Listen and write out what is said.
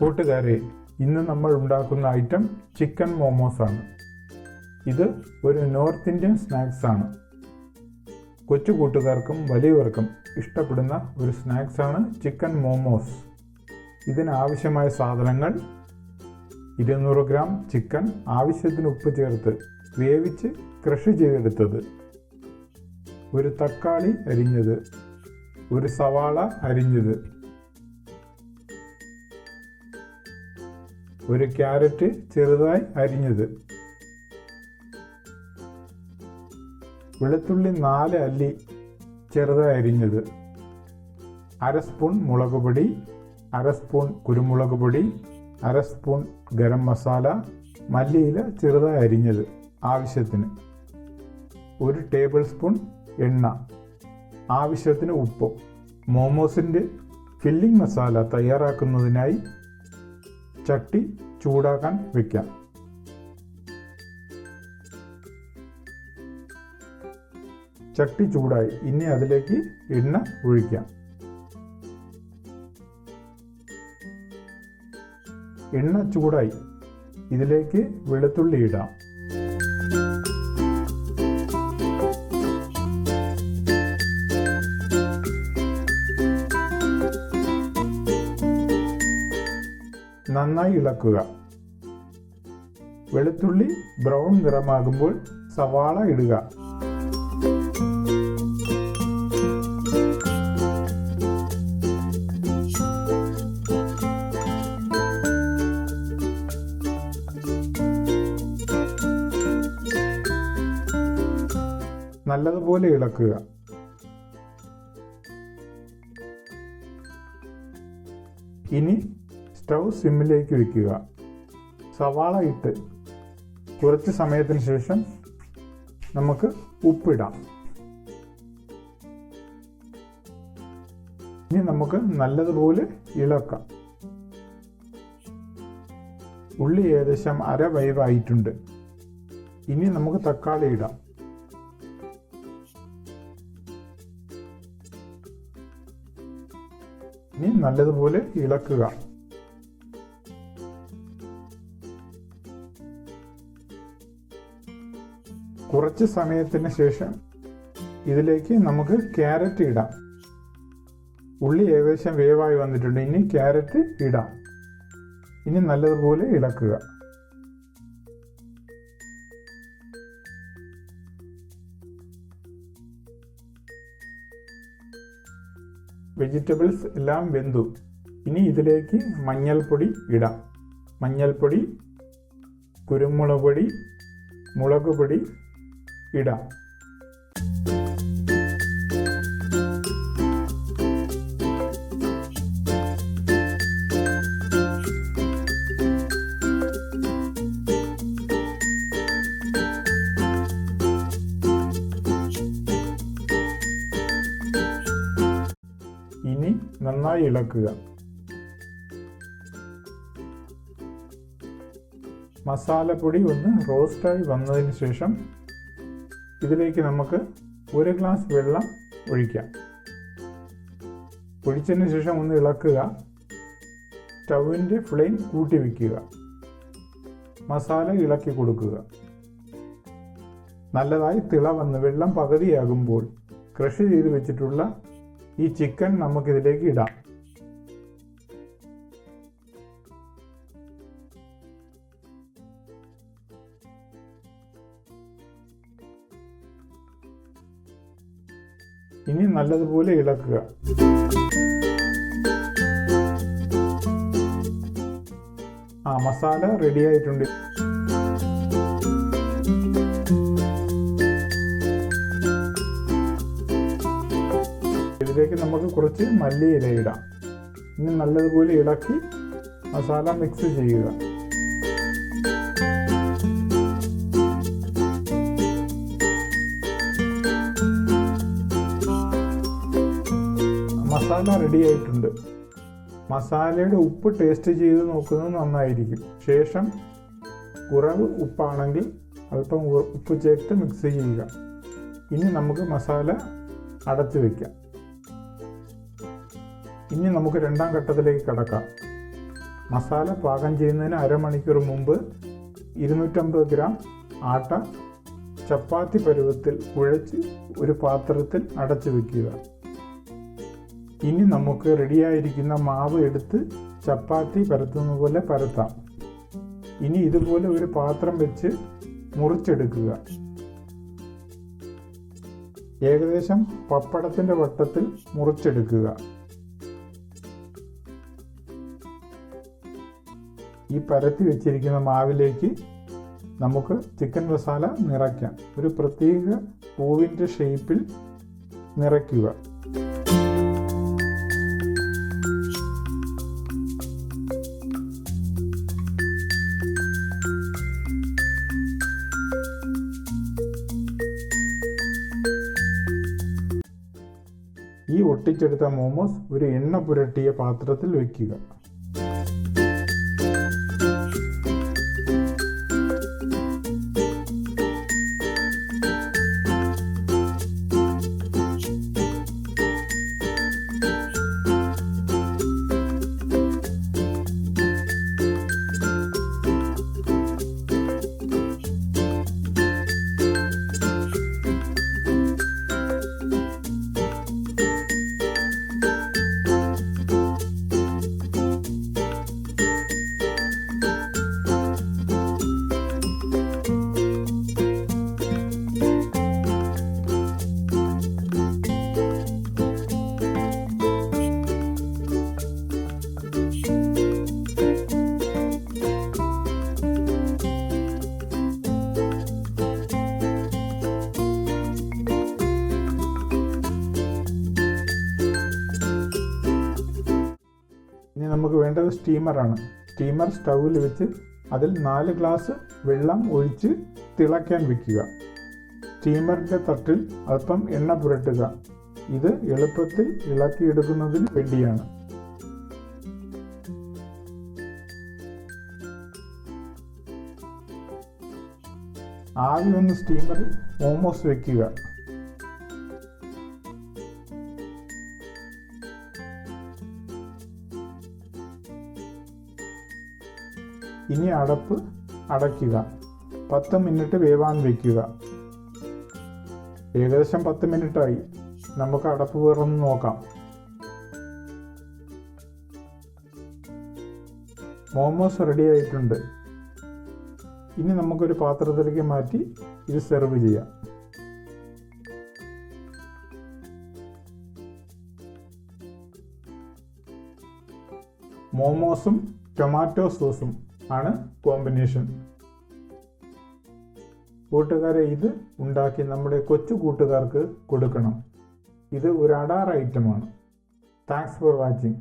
കൂട്ടുകാരെ ഇന്ന് നമ്മൾ ഉണ്ടാക്കുന്ന ഐറ്റം ചിക്കൻ മോമോസ് ആണ്. ഇത് ഒരു നോർത്ത് ഇന്ത്യൻ സ്നാക്സ് ആണ്. കൊച്ചു കൂട്ടുകാർക്കും വലിയവർക്കും ഇഷ്ടപ്പെടുന്ന ഒരു സ്നാക്സ് ആണ് ചിക്കൻ മോമോസ് ഇതിനാവശ്യമായ സാധനങ്ങൾ ഇരുന്നൂറ് ഗ്രാം ചിക്കൻ ആവശ്യത്തിന് ഉപ്പ് ചേർത്ത് വേവിച്ച് ക്രഷ് ചെയ്തെടുത്തത്. ഒരു തക്കാളി അരിഞ്ഞത്. ഒരു സവാള അരിഞ്ഞത്. ഒരു ക്യാരറ്റ് ചെറുതായി അരിഞ്ഞത്. വെളുത്തുള്ളി നാല് അല്ലി ചെറുതായി അരിഞ്ഞത്. അര സ്പൂൺ മുളക് പൊടി അര സ്പൂൺ കുരുമുളക് പൊടി അര സ്പൂൺ ഗരം മസാല മല്ലിയില ചെറുതായി അരിഞ്ഞത് ആവശ്യത്തിന്. ഒരു ടേബിൾ സ്പൂൺ എണ്ണ ആവശ്യത്തിന് ഉപ്പ്. മോമോസിന്റെ ഫില്ലിംഗ് മസാല തയ്യാറാക്കുന്നതിനായി ചട്ടി ചൂടാക്കാൻ വെക്കാം. ചട്ടി ചൂടായി. ഇനി അതിലേക്ക് എണ്ണ ഒഴിക്കാം. എണ്ണ ചൂടായി. ഇതിലേക്ക് വെളുത്തുള്ളി ഇടാം. നന്നായി ഇളക്കുക. വെളുത്തുള്ളി ബ്രൗൺ നിറമാകുമ്പോൾ സവാള ഇടുക. നല്ലതുപോലെ ഇളക്കുക. ഇനി സ്റ്റൗ സിമ്മിലേക്ക് വയ്ക്കുക സവാള ഇട്ട് കുറച്ച് സമയത്തിന് ശേഷം നമുക്ക് ഉപ്പിടാം. ഇനി നമുക്ക് നല്ലതുപോലെ ഇളക്കാം. ഉള്ളി ഏകദേശം അര വയവായിട്ടുണ്ട് ഇനി നമുക്ക് തക്കാളി ഇടാം. ഇനി നല്ലതുപോലെ ഇളക്കുക. കുറച്ച് സമയത്തിന് ശേഷം ഇതിലേക്ക് നമുക്ക് ക്യാരറ്റ് ഇടാം. ഉള്ളി ഏകദേശം വേവായി വന്നിട്ടുണ്ട്. ഇനി ക്യാരറ്റ് ഇടാം. ഇനി നല്ലതുപോലെ ഇളക്കുക. വെജിറ്റബിൾസ് എല്ലാം വെന്തു. ഇനി ഇതിലേക്ക് മഞ്ഞൾപ്പൊടി ഇടാം. മഞ്ഞൾപ്പൊടി കുരുമുളക് പൊടി മുളക് പൊടി ഇടാം. ഇനി നന്നായി ഇളക്കുക. മസാലപ്പൊടി ഒന്ന് റോസ്റ്റായി വന്നതിന് ശേഷം ഇതിലേക്ക് നമുക്ക് ഒരു ഗ്ലാസ് വെള്ളം ഒഴിക്കാം. ഒഴിച്ചതിന് ശേഷം ഒന്ന് ഇളക്കുക. സ്റ്റൗവിന്റെ ഫ്ലെയിം കൂട്ടി വയ്ക്കുക മസാല ഇളക്കി കൊടുക്കുക. നല്ലതായി തിള വന്ന് വെള്ളം പകുതിയാകുമ്പോൾ ക്രഷ് ചെയ്ത് വെച്ചിട്ടുള്ള ഈ ചിക്കൻ നമുക്കിതിലേക്ക് ഇടാം. ഇനി നല്ലതുപോലെ ഇളക്കുക. ആ മസാല റെഡി ആയിട്ടുണ്ട്. ഇതിലേക്ക് നമുക്ക് കുറച്ച് മല്ലിയില ഇടാം. ഇനി നല്ലതുപോലെ ഇളക്കി മസാല മിക്സ് ചെയ്യുക. മസാല റെഡി ആയിട്ടുണ്ട്. മസാലയുടെ ഉപ്പ് ടേസ്റ്റ് ചെയ്ത് നോക്കുന്നത് നന്നായിരിക്കും. ശേഷം കുറവ് ഉപ്പാണെങ്കിൽ അല്പം ഉപ്പ് ചേർത്ത് മിക്സ് ചെയ്യുക. ഇനി നമുക്ക് മസാല അടച്ചു വയ്ക്കാം ഇനി നമുക്ക് രണ്ടാം ഘട്ടത്തിലേക്ക് കടക്കാം. മസാല പാകം ചെയ്യുന്നതിന് അരമണിക്കൂർ മുമ്പ് ഇരുന്നൂറ്റമ്പത് ഗ്രാം ആട്ട ചപ്പാത്തി പരുവത്തിൽ കുഴച്ച് ഒരു പാത്രത്തിൽ അടച്ചു വെക്കുക. ഇനി നമുക്ക് റെഡിയായിരിക്കുന്ന മാവ് എടുത്ത് ചപ്പാത്തി പരത്തുന്ന പോലെ പരത്താം. ഇനി ഇതുപോലെ ഒരു പാത്രം വെച്ച് മുറിച്ചെടുക്കുക. ഏകദേശം പപ്പടത്തിന്റെ വട്ടത്തിൽ മുറിച്ചെടുക്കുക. ഈ പരത്തി വെച്ചിരിക്കുന്ന മാവിലേക്ക് നമുക്ക് ചിക്കൻ മസാല നിറയ്ക്കാം. ഒരു പ്രത്യേക പൂവിന്റെ ഷേപ്പിൽ നിറയ്ക്കുക. ഈ ഒട്ടിച്ചെടുത്ത മോമോസ് ഒരു എണ്ണ പുരട്ടിയ പാത്രത്തിൽ വയ്ക്കുക നമുക്ക് വേണ്ടത് സ്റ്റീമറാണ് സ്റ്റീമർ സ്റ്റൗവിൽ വെച്ച് അതിൽ നാല് ഗ്ലാസ് വെള്ളം ഒഴിച്ച് തിളയ്ക്കാൻ വെക്കുക. സ്റ്റീമറിന്റെ തട്ടിൽ അല്പം എണ്ണ പുരട്ടുക. ഇത് എളുപ്പത്തിൽ ഇളക്കിയെടുക്കുന്നതിന് വേണ്ടിയാണ്. ആദ്യം ഒന്ന് സ്റ്റീമറിൽ മോമോസ് വെക്കുക. ഇനി അടപ്പ് അടയ്ക്കുക. പത്ത് മിനിറ്റ് വേവാൻ വയ്ക്കുക. ഏകദേശം പത്ത് മിനിറ്റായി. നമുക്ക് അടപ്പ് വേറൊന്ന് നോക്കാം. മോമോസ് റെഡി ആയിട്ടുണ്ട്. ഇനി നമുക്കൊരു പാത്രത്തിലേക്ക് മാറ്റി ഇത് സെർവ് ചെയ്യാം. മോമോസും ടൊമാറ്റോ സോസും ആണ് കോമ്പിനേഷൻ. കൂട്ടുകാരെ ഇത് ഉണ്ടാക്കി നമ്മുടെ കൊച്ചു കൂട്ടുകാർക്ക് കൊടുക്കണം. ഇത് ഒരു അടാർ ഐറ്റമാണ്. Thanks for watching.